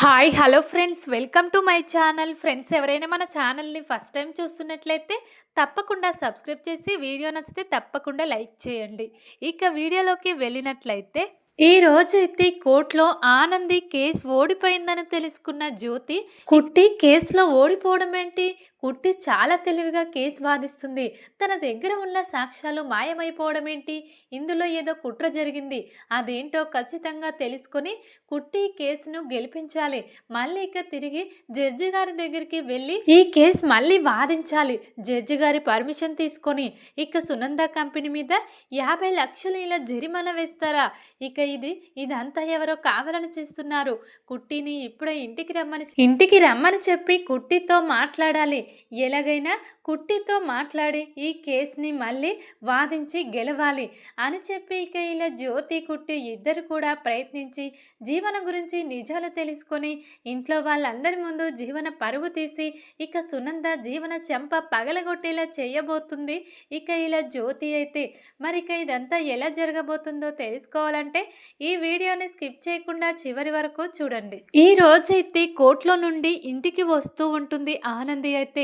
Hi hello friends welcome to my channel friends ఎవరైనా మన ఛానల్ని ఫస్ట్ టైం చూస్తున్నట్లయితే తప్పకుండా సబ్స్క్రైబ్ చేసి వీడియో నచ్చితే తప్పకుండా లైక్ చేయండి. ఇక వీడియోలోకి వెళ్ళినట్లయితే ఈ రోజైతే కోర్టులో ఆనంది కేసు ఓడిపోయిందని తెలుసుకున్న జ్యోతి కుట్టి కేసులో ఓడిపోవడం ఏంటి? కుట్టి చాలా తెలివిగా కేసు వాదిస్తుంది. తన దగ్గర ఉన్న సాక్ష్యాలు మాయమైపోవడం ఏంటి ఇందులో ఏదో కుట్ర జరిగింది. అదేంటో ఖచ్చితంగా తెలుసుకొని కుట్టి కేసును గెలిపించాలి. మళ్ళీ ఇక తిరిగి జడ్జి గారి దగ్గరికి వెళ్ళి ఈ కేసు మళ్ళీ వాదించాలి. జడ్జి గారి పర్మిషన్ తీసుకొని ఇక సునంద కంపెనీ మీద యాభై లక్షలు ఇలా జరిమానా వేస్తారా? ఇక ఇది ఇదంతా ఎవరో కావాలని చేస్తున్నారు. కుట్టిని ఇప్పుడే ఇంటికి రమ్మని ఇంటికి రమ్మని చెప్పి కుట్టితో మాట్లాడాలి. ఎలాగైనా కుట్టితో మాట్లాడి ఈ కేసుని మళ్ళీ వాదించి గెలవాలి అని చెప్పి ఇక ఇలా జ్యోతి కుట్టి ఇద్దరు కూడా ప్రయత్నించి జీవన గురించి నిజాలు తెలుసుకొని ఇంట్లో వాళ్ళందరి ముందు జీవన పరువు తీసి ఇక సునంద జీవన చెంప పగలగొట్టేలా చేయబోతుంది. ఇక ఇలా జ్యోతి అయితే మరిక ఇదంతా ఎలా జరగబోతుందో తెలుసుకోవాలంటే ఈ వీడియోని స్కిప్ చేయకుండా చివరి వరకు చూడండి. ఈ రోజైతే కోర్టులో నుండి ఇంటికి వస్తూ ఉంటుంది ఆనంది అయితే.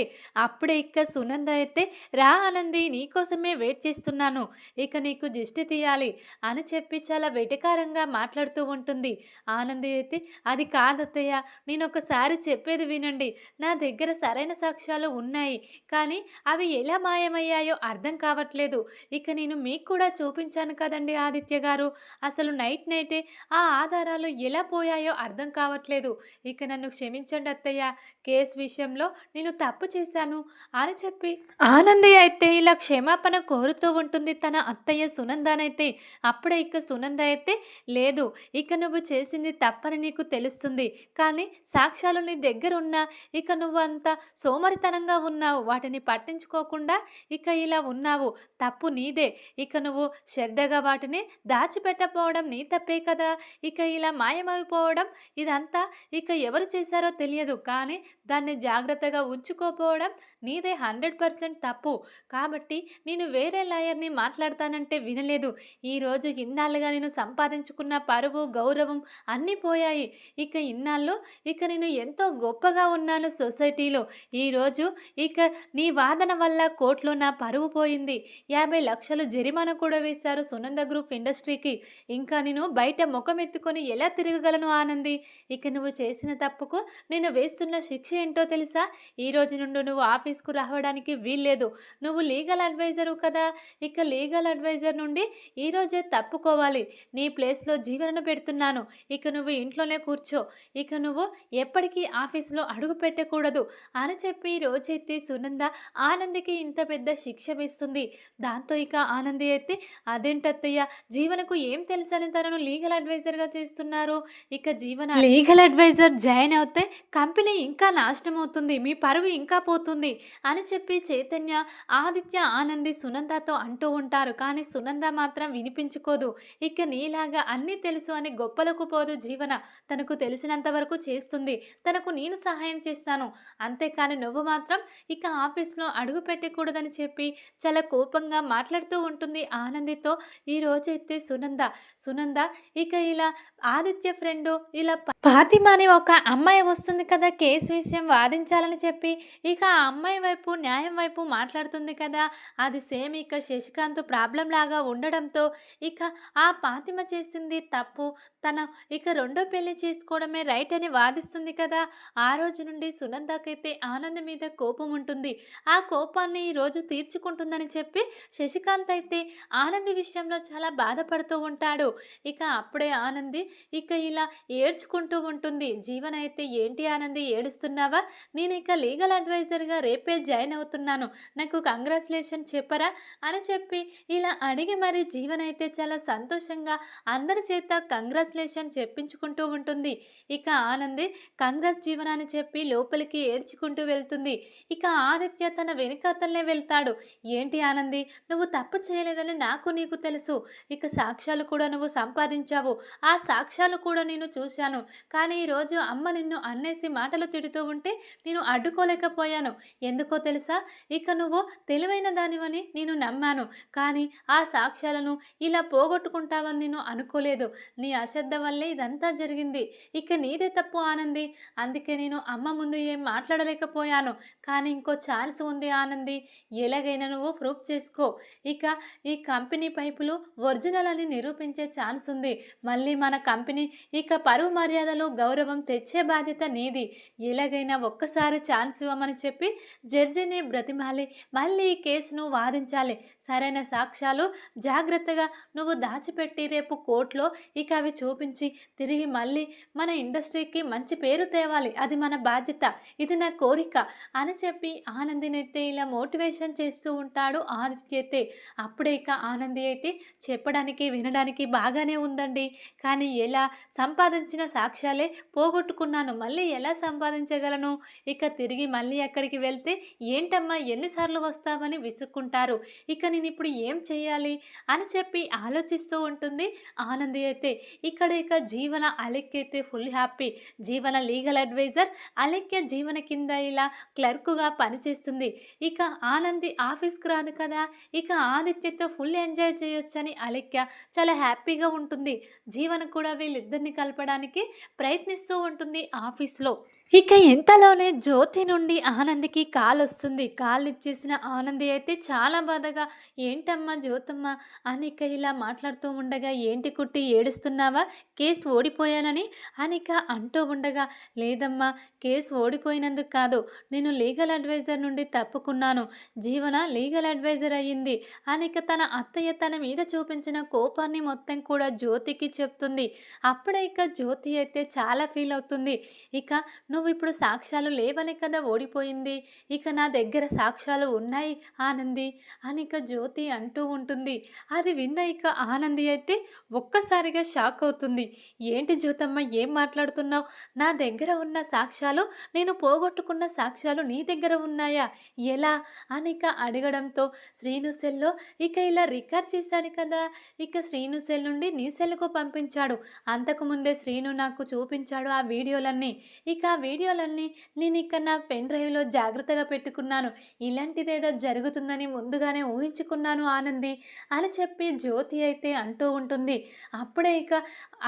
అప్పుడే ఇక సునంద అయితే రా ఆనంది నీకోసమే వెయిట్ చేస్తున్నాను. ఇక నీకు దిష్టి తీయాలి అని చెప్పి చాలా వెటకారంగా మాట్లాడుతూ ఉంటుంది. ఆనంది అయితే అది కాదత్తయ్య నేను ఒకసారి చెప్పేది వినండి. నా దగ్గర సరైన సాక్ష్యాలు ఉన్నాయి. కానీ అవి ఎలా మాయమయ్యాయో అర్థం కావట్లేదు. ఇక నేను మీకు కూడా చూపించాను కదండి ఆదిత్య గారు. అసలు నైట్ నైటే ఆ ఆధారాలు ఎలా పోయాయో అర్థం కావట్లేదు. ఇక నన్ను క్షమించండి అత్తయ్య కేసు విషయంలో నేను తప్పు చేశాను అని చెప్పి ఆనంది అయితే ఇలా క్షమాపణ కోరుతూ ఉంటుంది తన అత్తయ్య సునందానైతే. అప్పుడే ఇక సునంద అయితే లేదు ఇక నువ్వు చేసింది తప్పని నీకు తెలుస్తుంది. కానీ సాక్ష్యాలు నీ దగ్గర ఉన్నా ఇక నువ్వు అంత సోమరితనంగా ఉన్నావు. వాటిని పట్టించుకోకుండా ఇక ఇలా ఉన్నావు. తప్పు నీదే. ఇక నువ్వు శ్రద్ధగా వాటిని దాచిపెట్టపోవడం నీ తప్పే కదా. ఇక ఇలా మాయమైపోవడం ఇదంతా ఇక ఎవరు చేశారో తెలియదు. కానీ దాన్ని జాగ్రత్తగా ఉంచుకోపోవడం నీదే హండ్రెడ్ పర్సెంట్ తప్పు. కాబట్టి నేను వేరే లాయర్ని మాట్లాడతానంటే వినలేదు. ఈరోజు ఇన్నాళ్ళుగా నేను సంపాదించుకున్న పరువు గౌరవం అన్నీ పోయాయి. ఇక ఇన్నాళ్ళు ఇక నేను ఎంతో గొప్పగా ఉన్నాను సొసైటీలో. ఈరోజు ఇక నీ వాదన వల్ల కోర్టులో నా పరువు పోయింది. యాభై లక్షలు జరిమానా కూడా వేశారు సునంద గ్రూప్ ఇండస్ట్రీకి. ఇంకా నేను బయట ముఖం ఎత్తుకొని ఎలా తిరగగలను ఆనంది? ఇక నువ్వు చేసిన తప్పుకు నేను వేస్తున్న శిక్ష శిక్ష ఏంటో తెలుసా? ఈ రోజు నుండి నువ్వు ఆఫీస్కు రావడానికి వీల్లేదు. నువ్వు లీగల్ అడ్వైజరు కదా? ఇక లీగల్ అడ్వైజర్ నుండి ఈరోజే తప్పుకోవాలి. నీ ప్లేస్లో జీవనను పెడుతున్నాను. ఇక నువ్వు ఇంట్లోనే కూర్చో. ఇక నువ్వు ఎప్పటికీ ఆఫీస్లో అడుగు పెట్టకూడదు అని చెప్పి రోజెత్తి సునంద ఆనందికి ఇంత పెద్ద శిక్ష వేస్తుంది. దాంతో ఇక ఆనంది అయితే అదేంటత్తయ్య? జీవనకు ఏం తెలుసని తనను లీగల్ అడ్వైజర్గా చేస్తున్నారు? ఇక జీవన లీగల్ అడ్వైజర్ జాయిన్ అవుతే కంపెనీ ఇంకా నాశనం అవుతుంది మీ పరువు ఇంకా పోతుంది అని చెప్పి చైతన్య ఆదిత్య ఆనంది సునందతో అంటూ ఉంటారు. కానీ సునంద మాత్రం వినిపించుకోదు. ఇక నీలాగా అన్నీ తెలుసు అని గొప్పలకు పోదు జీవన. తనకు తెలిసినంత వరకు చేస్తుంది. తనకు నేను సహాయం చేస్తాను. అంతేకాని నువ్వు మాత్రం ఇక ఆఫీస్లో అడుగు పెట్టకూడదని చెప్పి చాలా కోపంగా మాట్లాడుతూ ఉంటుంది ఆనందితో. ఈ రోజైతే సునంద. సునంద ఇక ఇలా ఆదిత్య ఫ్రెండ్ ఇలా ప- ఫాతిమా ఒక అమ్మాయి వస్తుంది కదా కేసు విషయం వాదించాలని చెప్పి ఇక ఆ అమ్మాయి వైపు న్యాయం వైపు మాట్లాడుతుంది కదా. అది సేమ్ ఇక శశికాంత్ ప్రాబ్లం లాగా ఉండడంతో ఇక ఆ ఫాతిమ చేసింది తప్పు. తన ఇక రెండో పెళ్ళి చేసుకోవడమే రైట్ అని వాదిస్తుంది కదా. ఆ రోజు నుండి సునందకైతే ఆనంద్ మీద కోపం ఉంటుంది. ఆ కోపాన్ని ఈ రోజు తీర్చుకుంటుందని చెప్పి శశికాంత్ అయితే ఆనంది విషయంలో చాలా బాధపడుతూ ఉంటాడు. ఇక అప్పుడే ఆనంది ఇక ఇలా ఏడ్చుకుంటూ ఉంటుంది. జీవన అయితే ఏంటి ఆనంది? ఏడుస్తున్నావా నేను ఇక లీగల్ అడ్వైజర్గా రేపే జాయిన్ అవుతున్నాను. నాకు కంగ్రాచులేషన్ చెప్పరా? అని చెప్పి ఇలా అడిగి మరి జీవన్ అయితే చాలా సంతోషంగా అందరి చేత కంగ్రాచులేషన్ చెప్పించుకుంటూ ఉంటుంది. ఇక ఆనంది కంగ్రాస్ జీవన అని చెప్పి లోపలికి ఏడ్చుకుంటూ వెళ్తుంది. ఇక ఆదిత్య తన వెనుకతలనే వెళ్తాడు. ఏంటి ఆనంది? నువ్వు తప్పు చేయలేదని నాకు నీకు తెలుసు. ఇక సాక్ష్యాలు కూడా నువ్వు సంపాదించావు. ఆ సాక్ష్యాలు కూడా నేను చూశాను. కానీ ఈరోజు అమ్మ నిన్ను అన్నేసి మాటలు తిడుతూ ఉంటే నేను అడ్డుకోలేకపోయాను. ఎందుకో తెలుసా? ఇక నువ్వు తెలివైన దానివని నేను నమ్మాను. కానీ ఆ సాక్ష్యాలను ఇలా పోగొట్టుకుంటావని నేను అనుకోలేదు. నీ అశ్రద్ధ వల్లే ఇదంతా జరిగింది. ఇక నీదే తప్పు ఆనంది. అందుకే నేను అమ్మ ముందు ఏం మాట్లాడలేకపోయాను. కానీ ఇంకో ఛాన్స్ ఉంది ఆనంది. ఎలాగైనా నువ్వు ప్రూఫ్ చేసుకో. ఇక ఈ కంపెనీ పైపులు ఒరిజినల్ అని నిరూపించే ఛాన్స్ ఉంది. మళ్ళీ మన కంపెనీ ఇక పరువు మర్యాదలు గౌరవం తెచ్చే బాధ్యత నీది. ఎలా ఎలాగైనా ఒక్కసారి ఛాన్స్ ఇవ్వమని చెప్పి జడ్జిని బ్రతిమాలి. మళ్ళీ ఈ కేసును వాదించాలి. సరైన సాక్ష్యాలు జాగ్రత్తగా నువ్వు దాచిపెట్టి రేపు కోర్టులో ఇక అవి చూపించి తిరిగి మళ్ళీ మన ఇండస్ట్రీకి మంచి పేరు తేవాలి. అది మన బాధ్యత. ఇది నా కోరిక అని చెప్పి ఆనందినైతే ఇలా మోటివేషన్ చేస్తూ ఉంటాడు ఆదిత్య అయితే. అప్పుడే ఇక ఆనంది అయితే చెప్పడానికి వినడానికి బాగానే ఉందండి. కానీ ఎలా సంపాదించిన సాక్ష్యాలే పోగొట్టుకున్నాను. మళ్ళీ ఎలా సంపాదించగలను ఇక తిరిగి మళ్ళీ అక్కడికి వెళ్తే ఏంటమ్మా ఎన్నిసార్లు వస్తావని విసుక్కుంటారు. ఇక నేను ఇప్పుడు ఏం చేయాలి అని చెప్పి ఆలోచిస్తూ ఉంటుంది ఆనంది అయితే. ఇక్కడ ఇక జీవన అలెక్కి అయితే full happy. Jeevana legal advisor Alekhya Jeevana కింద ఇలా క్లర్కుగా పనిచేస్తుంది. ఇక ఆనంది ఆఫీస్కి రాదు కదా? ఇక ఆదిత్యతో ఫుల్ ఎంజాయ్ చేయొచ్చని అలెక్య చాలా హ్యాపీగా ఉంటుంది. జీవన కూడా వీళ్ళిద్దరిని కలపడానికి ప్రయత్నిస్తూ ఉంటుంది ఆఫీస్లో. ఇక ఇంతలోనే జ్యోతి నుండి ఆనందికి కాల్ వస్తుంది. కాల్ లిఫ్ట్ చేసిన ఆనంది అయితే చాలా బాధగా ఏంటమ్మా జ్యోతమ్మ? అనిక ఇలా మాట్లాడుతూ ఉండగా ఏంటి కుట్టి ఏడుస్తున్నావా? కేసు ఓడిపోయానని? అనిక అంటూ ఉండగా లేదమ్మా కేసు ఓడిపోయినందుకు కాదు. నేను లీగల్ అడ్వైజర్ నుండి తప్పుకున్నాను. జీవన లీగల్ అడ్వైజర్ అయ్యింది. అనిక తన అత్తయ్య తన మీద చూపించిన కోపాన్ని మొత్తం కూడా జ్యోతికి చెప్తుంది. అప్పుడే ఇక జ్యోతి అయితే చాలా ఫీల్ అవుతుంది. ఇక నువ్వు ఇప్పుడు సాక్ష్యాలు లేవని కదా ఓడిపోయింది. ఇక నా దగ్గర సాక్ష్యాలు ఉన్నాయి ఆనంది అని ఇక జ్యోతి అంటూ ఉంటుంది. అది విన్న ఇక ఆనంది అయితే ఒక్కసారిగా షాక్ అవుతుంది. ఏంటి జ్యోతమ్మ ఏం మాట్లాడుతున్నావు? నా దగ్గర ఉన్న సాక్ష్యాలు నేను పోగొట్టుకున్న సాక్ష్యాలు నీ దగ్గర ఉన్నాయా? ఎలా? అని ఇక అడగడంతో శ్రీను సెల్లో ఇక ఇలా రికార్డ్ చేశాడు కదా. ఇక శ్రీను సెల్ నుండి నీ సెల్కు పంపించాడు. అంతకుముందే శ్రీను నాకు చూపించాడు ఆ వీడియోలన్నీ. ఇక వీడియోలన్నీ నేను ఇక్కడ నా పెన్ డ్రైవ్లో జాగ్రత్తగా పెట్టుకున్నాను. ఇలాంటిదేదో జరుగుతుందని ముందుగానే ఊహించుకున్నాను ఆనంది. అని చెప్పి జ్యోతి అయితే అంటూ ఉంటుంది. అప్పుడే ఇక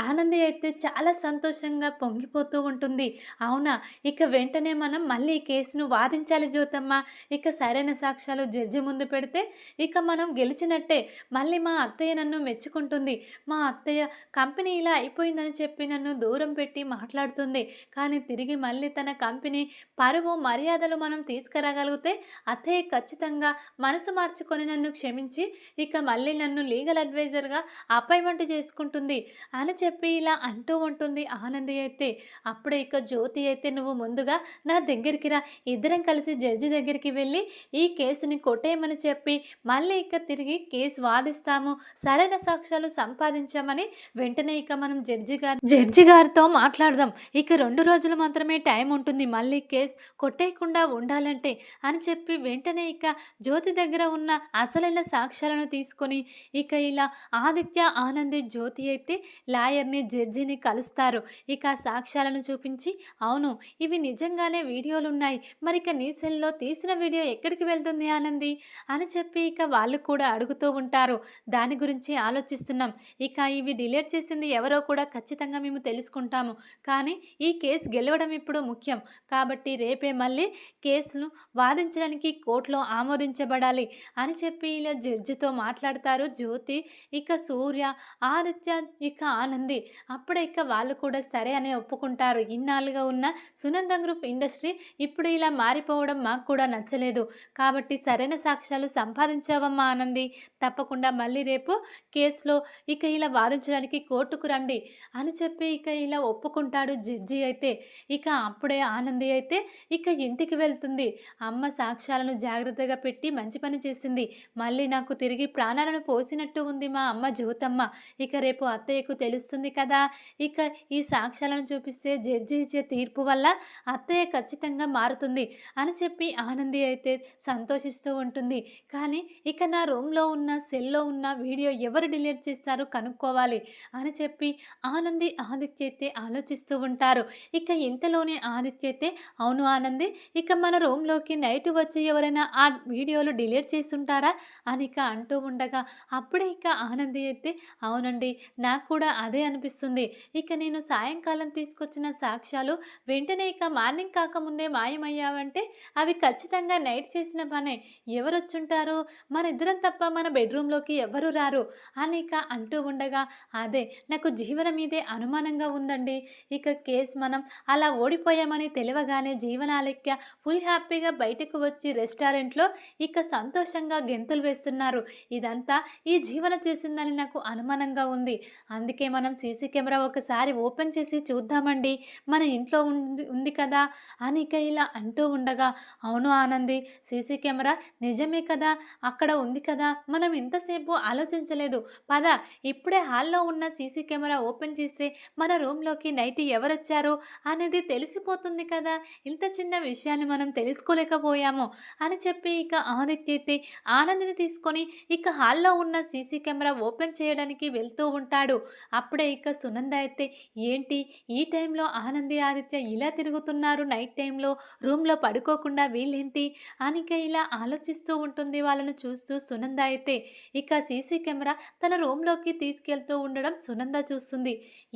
ఆనంది అయితే చాలా సంతోషంగా పొంగిపోతూ ఉంటుంది. అవునా? ఇక వెంటనే మనం మళ్ళీ ఈ కేసును వాదించాలి జ్యోతమ్మ. ఇక సరైన సాక్ష్యాలు జడ్జి ముందు పెడితే ఇక మనం గెలిచినట్టే. మళ్ళీ మా అత్తయ్య నన్ను మెచ్చుకుంటుంది. మా అత్తయ్య కంపెనీ ఇలా అయిపోయిందని చెప్పి నన్ను దూరం పెట్టి మాట్లాడుతుంది. కానీ తిరిగి మళ్ళీ తన కంపెనీ పరువు మర్యాదలు మనం తీసుకురాగలిగితే అత్తయ్య ఖచ్చితంగా మనసు మార్చుకొని నన్ను క్షమించి ఇక మళ్ళీ నన్ను లీగల్ అడ్వైజర్గా అపాయింట్మెంట్ చేసుకుంటుంది అని చెప్పి ఇలా అంటూ ఉంటుంది ఆనంది అయితే. అప్పుడే ఇక జ్యోతి అయితే నువ్వు ముందుగా నా దగ్గరికి రా ఇద్దరం కలిసి జడ్జి దగ్గరికి వెళ్ళి ఈ కేసుని కొట్టేయమని చెప్పి మళ్ళీ ఇక తిరిగి కేసు వాదిస్తాము. సరైన సాక్ష్యాలు సంపాదించామని వెంటనే ఇక మనం జడ్జి గారు జడ్జి గారితో మాట్లాడదాం. ఇక రెండు రోజులు మాత్రమే టైం ఉంటుంది మళ్ళీ కేస్ కొట్టేయకుండా ఉండాలంటే అని చెప్పి వెంటనే ఇక జ్యోతి దగ్గర ఉన్న అసలైన సాక్ష్యాలను తీసుకొని ఇక ఇలా ఆదిత్య ఆనంది జ్యోతి అయితే లాయర్ని జడ్జిని కలుస్తారు. ఇక సాక్ష్యాలను చూపించి అవును ఇవి నిజంగానే వీడియోలు ఉన్నాయి మరి ఇక నీ సెల్లో తీసిన వీడియో ఎక్కడికి వెళ్తుంది ఆనంది? అని చెప్పి ఇక వాళ్ళు కూడా అడుగుతూ ఉంటారు. దాని గురించి ఆలోచిస్తున్నాం. ఇక ఇవి డిలీట్ చేసింది ఎవరో కూడా ఖచ్చితంగా మేము తెలుసుకుంటాము. కానీ ఈ కేసు గెలవడం ఇప్పుడు ముఖ్యం. కాబట్టి రేపే మళ్ళీ కేసును వాదించడానికి కోర్టులో ఆమోదించబడాలి అని చెప్పి ఇలా జడ్జితో మాట్లాడతారు జ్యోతి ఇక సూర్య ఆదిత్య ఇక ఆనంది. అప్పుడే ఇక వాళ్ళు కూడా సరే అని ఒప్పుకుంటారు. ఇన్నాళ్ళుగా ఉన్న సునంద గ్రూప్ ఇండస్ట్రీ ఇప్పుడు ఇలా మారిపోవడం మాకు కూడా నచ్చలేదు. కాబట్టి సరైన సాక్ష్యాలు సంపాదించావమ్మా ఆనంది. తప్పకుండా మళ్ళీ రేపు కేసులో ఇక ఇలా వాదించడానికి కోర్టుకు రండి అని చెప్పి ఇక ఇలా ఒప్పుకుంటాడు జడ్జి అయితే. ఇక అప్పుడే ఆనంది అయితే ఇక ఇంటికి వెళ్తుంది. అమ్మ సాక్ష్యాలను జాగ్రత్తగా పెట్టి మంచి పని చేసింది. మళ్ళీ నాకు తిరిగి ప్రాణాలను పోసినట్టు ఉంది మా అమ్మ జ్యోతమ్మ. ఇక రేపు అత్తయ్యకు తెలుస్తుంది కదా. ఇక ఈ సాక్ష్యాలను చూపిస్తే జడ్జి ఇచ్చే తీర్పు వల్ల అత్తయ్య ఖచ్చితంగా మారుతుంది అని చెప్పి ఆనంది అయితే సంతోషిస్తూ ఉంటుంది. కానీ ఇక నా రూమ్లో ఉన్న సెల్లో ఉన్న వీడియో ఎవరు డిలీట్ చేశారో కనుక్కోవాలి అని చెప్పి ఆనంది ఆదిత్య అయితే ఆలోచిస్తూ ఉంటారు. ఇక ఇంతలో తెలుసుకొని ఆదిత్య అయితే అవును ఆనంది. ఇక మన రూమ్లోకి నైట్ వచ్చి ఎవరైనా ఆ వీడియోలు డిలీట్ చేసి ఉంటారా అని ఇక అంటూ ఉండగా అప్పుడే ఇక ఆనంది అయితే అవునండి నాకు కూడా అదే అనిపిస్తుంది. ఇక నేను సాయంకాలం తీసుకొచ్చిన సాక్ష్యాలు వెంటనే ఇక మార్నింగ్ కాకముందే మాయమయ్యావంటే అవి ఖచ్చితంగా నైట్ చేసిన పనే. ఎవరొచ్చుంటారు? మన ఇద్దరం తప్ప మన బెడ్రూమ్లోకి ఎవరు రారు అని ఇక అంటూ ఉండగా అదే నాకు జీవన మీదే అనుమానంగా ఉందండి. ఇక కేసు మనం అలా ఓడిపోయామని తెలియగానే జీవనాలెక్క ఫుల్ హ్యాపీగా బయటకు వచ్చి రెస్టారెంట్లో ఇక సంతోషంగా గెంతులు వేస్తున్నారు. ఇదంతా ఈ జీవన చేసిందని నాకు అనుమానంగా ఉంది. అందుకే మనం సీసీ కెమెరా ఒకసారి ఓపెన్ చేసి చూద్దామండి. మన ఇంట్లో ఉంది ఉంది కదా అని ఇక ఇలా అంటూ ఉండగా అవును ఆనంది సీసీ కెమెరా నిజమే కదా అక్కడ ఉంది కదా మనం ఇంతసేపు ఆలోచించలేదు. పద ఇప్పుడే హాల్లో ఉన్న సీసీ కెమెరా ఓపెన్ చేస్తే మన రూమ్లోకి నైట్ ఎవరొచ్చారు అనేది తెలిసిపోతుంది కదా? ఇంత చిన్న విషయాన్ని మనం తెలుసుకోలేకపోయాము అని చెప్పి ఇక ఆదిత్య అయితే ఆనందిని తీసుకొని ఇక హాల్లో ఉన్న సీసీ కెమెరా ఓపెన్ చేయడానికి వెళ్తూ ఉంటాడు. అప్పుడే ఇక సునంద అయితే ఏంటి? ఈ టైంలో ఆనంది ఆదిత్య ఇలా తిరుగుతున్నారు నైట్ టైంలో? రూమ్లో పడుకోకుండా వీళ్ళేంటి? అనిక ఇలా ఆలోచిస్తూ ఉంటుంది వాళ్ళను చూస్తూ సునంద అయితే. ఇక సీసీ కెమెరా తన రూమ్లోకి తీసుకెళ్తూ ఉండడం సునంద చూస్తుంది.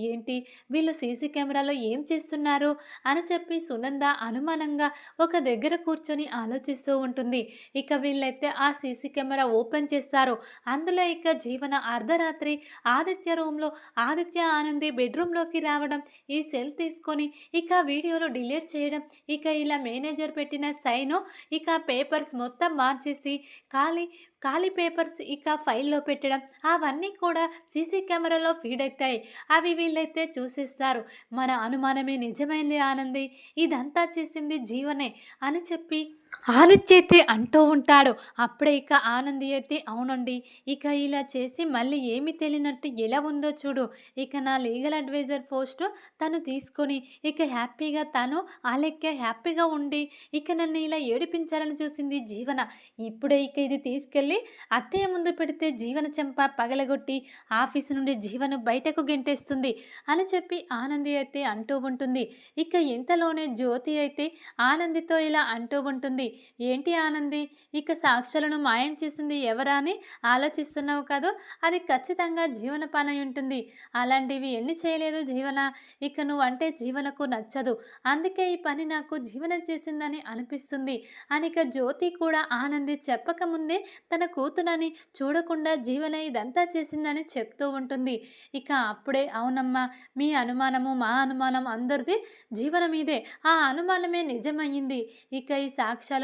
ఏంటి? వీళ్ళు సీసీ కెమెరాలో ఏం చేస్తున్నారు? అని చెప్పి సునంద అనుమానంగా ఒక దగ్గర కూర్చొని ఆలోచిస్తూ ఉంటుంది. ఇక వీళ్ళైతే ఆ సీసీ కెమెరా ఓపెన్ చేస్తారు. అందులో ఇక జీవన అర్ధరాత్రి ఆదిత్య రూమ్లో ఆదిత్య ఆనంది బెడ్రూమ్లోకి రావడం ఈ సెల్ తీసుకొని ఇక వీడియోలో డిలీట్ చేయడం ఇక ఇలా మేనేజర్ పెట్టిన సైను ఇక పేపర్స్ మొత్తం మార్చేసి ఖాళీ ఖాళీ పేపర్స్ ఇక ఫైల్లో పెట్టడం అవన్నీ కూడా సీసీ కెమెరాలో ఫీడ్ అవుతాయి అవి వీళ్ళైతే చూసేస్తారు. మన అనుమానమే నిజమైంది ఆనంది. ఇదంతా చేసింది జీవనే అని చెప్పి ఆదిత్య అయితే అంటూ ఉంటాడు. అప్పుడే ఇక ఆనంది అయితే అవునండి ఇక ఇలా చేసి మళ్ళీ ఏమి తెలియనట్టు ఎలా ఉందో చూడు. ఇక నా లీగల్ అడ్వైజర్ పోస్టు తను తీసుకొని ఇక హ్యాపీగా తను ఆ లెక్క హ్యాపీగా ఉండి ఇక నన్ను ఇలా ఏడిపించాలని చూసింది జీవన. ఇప్పుడే ఇక ఇది తీసుకెళ్ళి అత్తయ్య ముందు పెడితే జీవన చెంప పగలగొట్టి ఆఫీసు నుండి జీవను బయటకు గెంటేస్తుంది అని చెప్పి ఆనంది అయితే అంటూ ఉంటుంది. ఇక ఇంతలోనే జ్యోతి అయితే ఆనందితో ఇలా అంటూ ఉంటుంది. ఏంటి ఆనంది? ఇక సాక్షులను మాయం చేసింది ఎవరా అని ఆలోచిస్తున్నావు కాదు? అది ఖచ్చితంగా జీవన పని ఉంటుంది. అలాంటివి ఎన్ని చేయలేదు జీవన. ఇక నువ్వు అంటే జీవనకు నచ్చదు. అందుకే ఈ పని నాకు జీవనం చేసిందని అనిపిస్తుంది. అనిక జ్యోతి కూడా ఆనంది చెప్పకముందే తన కూతురని చూడకుండా జీవన ఇదంతా చేసిందని చెప్తూ ఉంటుంది. ఇక అప్పుడే అవునమ్మా మీ అనుమానము మా అనుమానం అందరిది జీవన మీదే. ఆ అనుమానమే నిజమయ్యింది. ఇక ఈ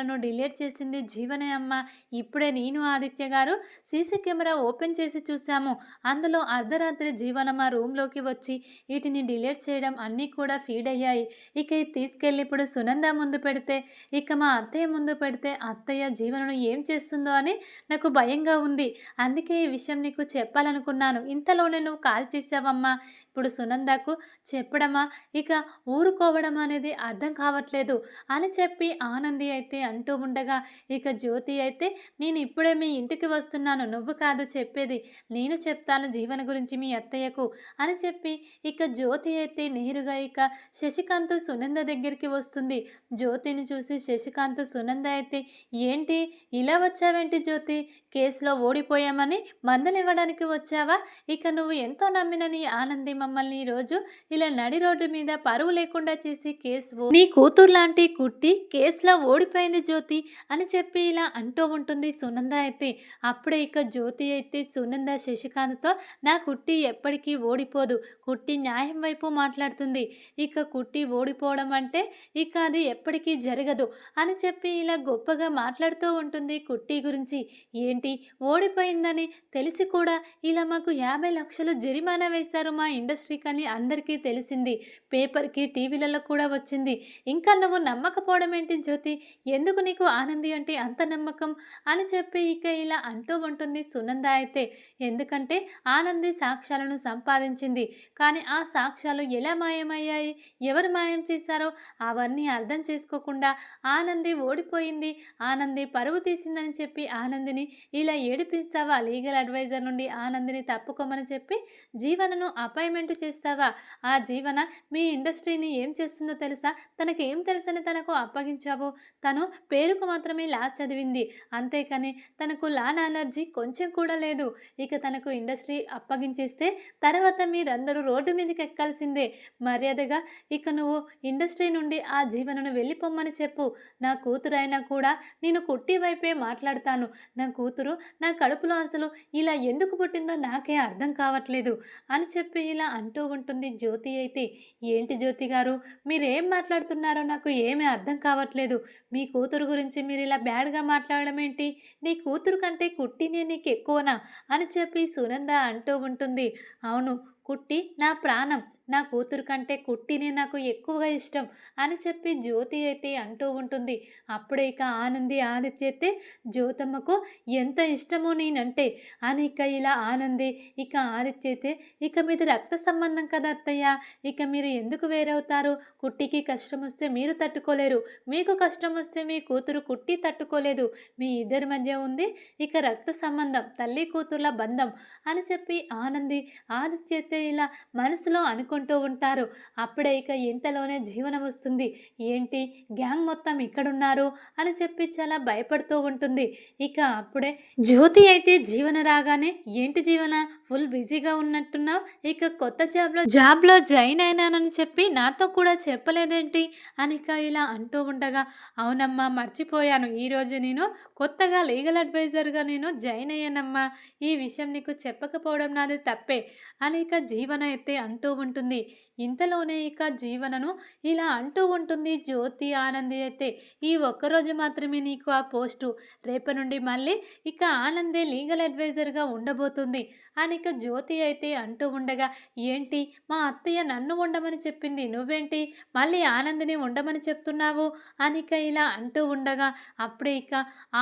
సాక్ష్యాలను డిలీట్ చేసింది జీవనే అమ్మ. ఇప్పుడే నేను ఆదిత్య గారు సీసీ కెమెరా ఓపెన్ చేసి చూశాము. అందులో అర్ధరాత్రి జీవనమ్మ మా రూమ్లోకి వచ్చి వీటిని డిలీట్ చేయడం అన్నీ కూడా ఫీడ్ అయ్యాయి. ఇక తీసుకెళ్ళి ఇప్పుడు సునంద ముందు పెడితే ఇక మా అత్తయ్య ముందు పెడితే అత్తయ్య జీవనను ఏం చేస్తుందో అని నాకు భయంగా ఉంది. అందుకే ఈ విషయం నీకు చెప్పాలనుకున్నాను. ఇంతలోనే నువ్వు కాల్ చేసావమ్మా ఇప్పుడు సునందకు చెప్పడమా? ఇక ఊరుకోవడం అనేది అర్థం కావట్లేదు. అని చెప్పి ఆనంది అయితే అంటూ ఉండగా ఇక జ్యోతి అయితే నేను ఇప్పుడే మీ ఇంటికి వస్తున్నాను. నువ్వు కాదు చెప్పేది. నేను చెప్తాను జీవన గురించి మీ అత్తయ్యకు అని చెప్పి ఇక జ్యోతి అయితే నేరుగా ఇక శశికాంత్ సునంద దగ్గరికి వస్తుంది. జ్యోతిని చూసి శశికాంత్ సునంద అయితే ఏంటి? ఇలా వచ్చావేంటి జ్యోతి? కేసులో ఓడిపోయామని మందలివ్వడానికి వచ్చావా? ఇక నువ్వు ఎంతో నమ్మిన నీ ఆనంది మమ్మల్ని ఈరోజు ఇలా నడి రోడ్డు మీద పరువు లేకుండా చేసి కేసు. నీ కూతురు లాంటి కుట్టి కేసులో ఓడిపోయింది జ్యోతి అని చెప్పి ఇలా అంటూ ఉంటుంది సునంద అయితే. అప్పుడే ఇక జ్యోతి అయితే సునంద శశికాంత్తో నా కుట్టి ఎప్పటికీ ఓడిపోదు. కుట్టి న్యాయం వైపు మాట్లాడుతుంది. ఇక కుట్టి ఓడిపోవడం అంటే ఇక అది ఎప్పటికీ జరగదు అని చెప్పి ఇలా గొప్పగా మాట్లాడుతూ ఉంటుంది కుట్టి గురించి. ఏంటి ఓడిపోయిందని తెలిసి కూడా ఇలా మాకు యాభై లక్షలు జరిమానా వేశారు మా ఇండస్ట్రీకి అని అందరికీ తెలిసింది. పేపర్కి టీవీలలో కూడా వచ్చింది. ఇంకా నువ్వు నమ్మకపోవడం ఏంటి జ్యోతి? ఎందుకు నీకు ఆనంది అంటే అంత నమ్మకం? అని చెప్పి ఇక ఇలా అంటూ ఉంటుంది సునంద అయితే. ఎందుకంటే ఆనంది సాక్ష్యాలను సంపాదించింది. కానీ ఆ సాక్ష్యాలు ఎలా మాయమయ్యాయి? ఎవరు మాయం చేశారో అవన్నీ అర్థం చేసుకోకుండా ఆనంది ఓడిపోయింది. ఆనంది పరువు తీసిందని చెప్పి ఆనందిని ఇలా ఏడిపిస్తావా? లీగల్ అడ్వైజర్ నుండి ఆనందిని తప్పుకోమని చెప్పి జీవనను అపాయింట్మెంట్ చేస్తావా? ఆ జీవన మీ ఇండస్ట్రీని ఏం చేస్తుందో తెలుసా? తనకి ఏం తెలుసని తనకు అప్పగించావు? తను పేరుకు మాత్రమే లా చదివింది. అంతేకాని తనకు లాన్ అలర్జీ కొంచెం కూడా లేదు. ఇక తనకు ఇండస్ట్రీ అప్పగించేస్తే తర్వాత మీరందరూ రోడ్డు మీదకి ఎక్కాల్సిందే. మర్యాదగా ఇక నువ్వు ఇండస్ట్రీ నుండి ఆ జీవనను వెళ్ళిపోమ్మని చెప్పు. నా కూతురైనా కూడా నేను కుట్టి వైపే మాట్లాడతాను. నా కూతురు కూతురు నా కడుపులో అసలు ఇలా ఎందుకు పుట్టిందో నాకే అర్థం కావట్లేదు అని చెప్పి ఇలా అంటూ ఉంటుంది జ్యోతి అయితే. ఏంటి జ్యోతి గారు? మీరేం మాట్లాడుతున్నారో నాకు ఏమీ అర్థం కావట్లేదు. మీ కూతురు గురించి మీరు ఇలా బ్యాడ్గా మాట్లాడడం ఏంటి? నీ కూతురు కంటే కుట్టినే నీకు ఎక్కువనా అని చెప్పి సునంద అంటూ ఉంటుంది. అవును కుట్టి నా ప్రాణం. నా కూతురు కంటే కుట్టినే నాకు ఎక్కువగా ఇష్టం అని చెప్పి జ్యోతి అయితే అంటూ ఉంటుంది. అప్పుడే ఇక ఆనంది ఆదిత్య అయితే జ్యోతమ్మకు ఎంత ఇష్టమో నేనంటే అని ఇక ఇలా ఆనంది ఇక ఆదిత్య అయితే ఇక మీది రక్త సంబంధం కదా అత్తయ్య? ఇక మీరు ఎందుకు వేరవుతారు? కుట్టికి కష్టం వస్తే మీరు తట్టుకోలేరు. మీకు కష్టం వస్తే మీ కూతురు కుట్టి తట్టుకోలేదు. మీ ఇద్దరి మధ్య ఉంది ఇక రక్త సంబంధం తల్లి కూతుర్ల బంధం అని చెప్పి ఆనంది ఆదిత్య అయితే ఇలా మనసులో అనుకుంటూ ఉంటారు. అప్పుడే ఇక ఇంతలోనే జీవనం వస్తుంది. ఏంటి? గ్యాంగ్ మొత్తం ఇక్కడున్నారు అని చెప్పి చాలా భయపడుతూ ఉంటుంది. ఇక అప్పుడే జ్యోతి అయితే జీవన రాగానే ఏంటి జీవన? ఫుల్ బిజీగా ఉన్నట్టున్నావు? ఇక కొత్త జాబ్లో జాబ్లో జాయిన్ అయినానని చెప్పి నాతో కూడా చెప్పలేదేంటి? అని ఇక ఇలా అంటూ ఉండగా అవునమ్మా మర్చిపోయాను. ఈరోజు నేను కొత్తగా లీగల్ అడ్వైజర్గా నేను జాయిన్ అయ్యానమ్మా. ఈ విషయం నీకు చెప్పకపోవడం నాది తప్పే అని ఇక జీవన అయితే అంటూ ఉంటుంది. ఉంటుంది ఇంతలోనే ఇక జీవనను ఇలా అంటూ ఉంటుంది జ్యోతి ఆనంది అయితే. ఈ ఒక్కరోజు మాత్రమే నీకు ఆ పోస్టు. రేపటి నుండి మళ్ళీ ఇక ఆనందే లీగల్ అడ్వైజర్గా ఉండబోతుంది అని ఇక జ్యోతి అయితే అంటూ ఉండగా ఏంటి? మా అత్తయ్య నన్ను ఉండమని చెప్పింది. నువ్వేంటి? మళ్ళీ ఆనందిని ఉండమని చెప్తున్నావు? అని ఇక ఇలా అంటూ ఉండగా అప్పుడే ఇక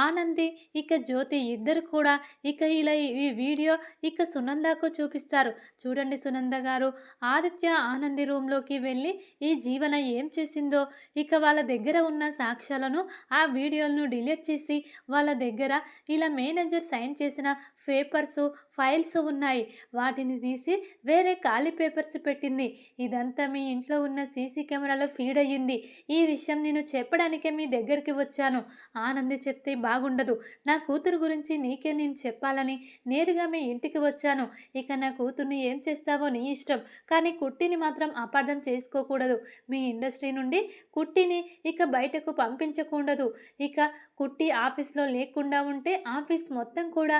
ఆనంది ఇక జ్యోతి ఇద్దరు కూడా ఇక ఇలా ఈ వీడియో ఇక సునందాకు చూపిస్తారు. చూడండి సునంద గారు ఆదిత్య ఆనంద్ రూమ్లోకి వెళ్ళి ఈ జీవన ఏం చేసిందో ఇక వాళ్ళ దగ్గర ఉన్న సాక్ష్యాలను ఆ వీడియోలను డిలీట్ చేసి వాళ్ళ దగ్గర ఇలా మేనేజర్ సైన్ చేసిన పేపర్సు ఫైల్స్ ఉన్నాయి. వాటిని తీసి వేరే ఖాళీ పేపర్స్ పెట్టింది. ఇదంతా మీ ఇంట్లో ఉన్న సీసీ కెమెరాలో ఫీడ్ అయ్యింది. ఈ విషయం నేను చెప్పడానికే మీ దగ్గరికి వచ్చాను. ఆనంది చెప్తే బాగుండదు. నా కూతురు గురించి నీకే నేను చెప్పాలని నేరుగా మీ ఇంటికి వచ్చాను. ఇక నా కూతుర్ని ఏం చేస్తావో నీ ఇష్టం. కానీ కుట్టిని మాత్రం అపార్థం చేసుకోకూడదు. మీ ఇండస్ట్రీ నుండి కుట్టిని ఇక బయటకు పంపించకూడదు. ఇక కుట్టి ఆఫీస్లో లేకుండా ఉంటే ఆఫీస్ మొత్తం కూడా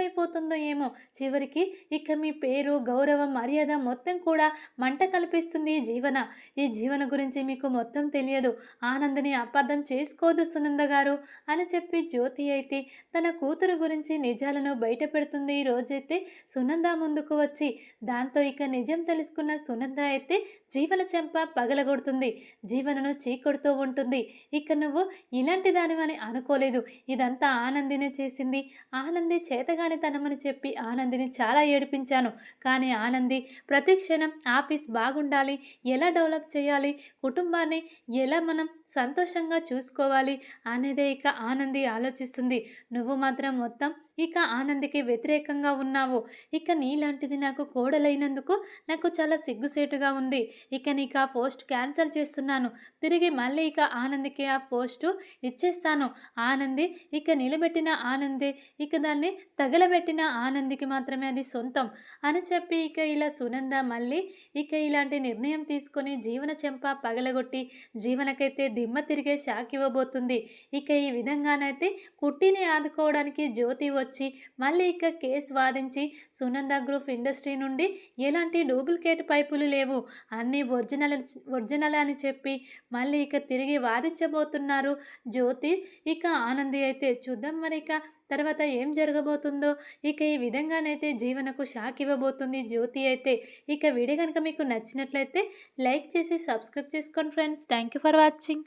ఏమైపోతుందో ఏమో. చివరికి ఇక మీ పేరు గౌరవం మర్యాద మొత్తం కూడా మంట కల్పిస్తుంది ఈ జీవన. ఈ జీవన గురించి మీకు మొత్తం తెలియదు. ఆనందని అపార్థం చేసుకోదు సునంద గారు అని చెప్పి జ్యోతి అయితే తన కూతురు గురించి నిజాలను బయట పెడుతుంది రోజైతే సునంద ముందుకు వచ్చి దాంతో ఇక నిజం తెలుసుకున్న సునంద అయితే జీవన చెంప పగలగొడుతుంది. జీవనను చీకొడుతూ ఉంటుంది. ఇక నువ్వు ఇలాంటి దానివని అనుకోలేదు. ఇదంతా ఆనందినే చేసింది. ఆనంది చేతగా తనమని చెప్పి ఆనందిని చాలా ఏడిపించాను. కానీ ఆనంది ప్రతి క్షణం ఆఫీస్ బాగుండాలి ఎలా డెవలప్ చేయాలి కుటుంబాన్ని ఎలా మనం సంతోషంగా చూసుకోవాలి అనేదే ఇక ఆనంది ఆలోచిస్తుంది. నువ్వు మాత్రం మొత్తం ఇక ఆనందికి వ్యతిరేకంగా ఉన్నావు. ఇక నీలాంటిది నాకు కోడలైనందుకు నాకు చాలా సిగ్గుసేటుగా ఉంది. ఇక నీకు ఆ పోస్ట్ క్యాన్సిల్ చేస్తున్నాను. తిరిగి మళ్ళీ ఇక ఆనందికి ఆ పోస్టు ఇచ్చేస్తాను. ఆనంది ఇక నిలబెట్టిన ఆనందే ఇక దాన్ని తగలబెట్టిన ఆనందికి మాత్రమే అది సొంతం అని చెప్పి ఇక ఇలా సునంద మళ్ళీ ఇక ఇలాంటి నిర్ణయం తీసుకొని జీవన చెంప పగలగొట్టి జీవనకైతే దిమ్మ తిరిగే షాక్ ఇవ్వబోతుంది. ఇక ఈ విధంగానైతే కుట్టిని ఆదుకోవడానికి జ్యోతి వచ్చి మళ్ళీ ఇక కేసు వాదించి సునంద గ్రూప్ ఇండస్ట్రీ నుండి ఎలాంటి డూప్లికేట్ పైపులు లేవు. అన్నీ ఒరిజినల్ ఒరిజినల్ అని చెప్పి మళ్ళీ ఇక తిరిగి వాదించబోతున్నారు జ్యోతి. ఇక ఆనంది అయితే చూద్దాం మరి ఇక తర్వాత ఏం జరగబోతుందో. ఇక ఈ విధంగానైతే జీవనకు షాక్ ఇవ్వబోతుంది జ్యోతి అయితే. ఇక వీడియో కనుక మీకు నచ్చినట్లయితే లైక్ చేసి సబ్స్క్రైబ్ చేసుకోండి friends. Thank you for watching.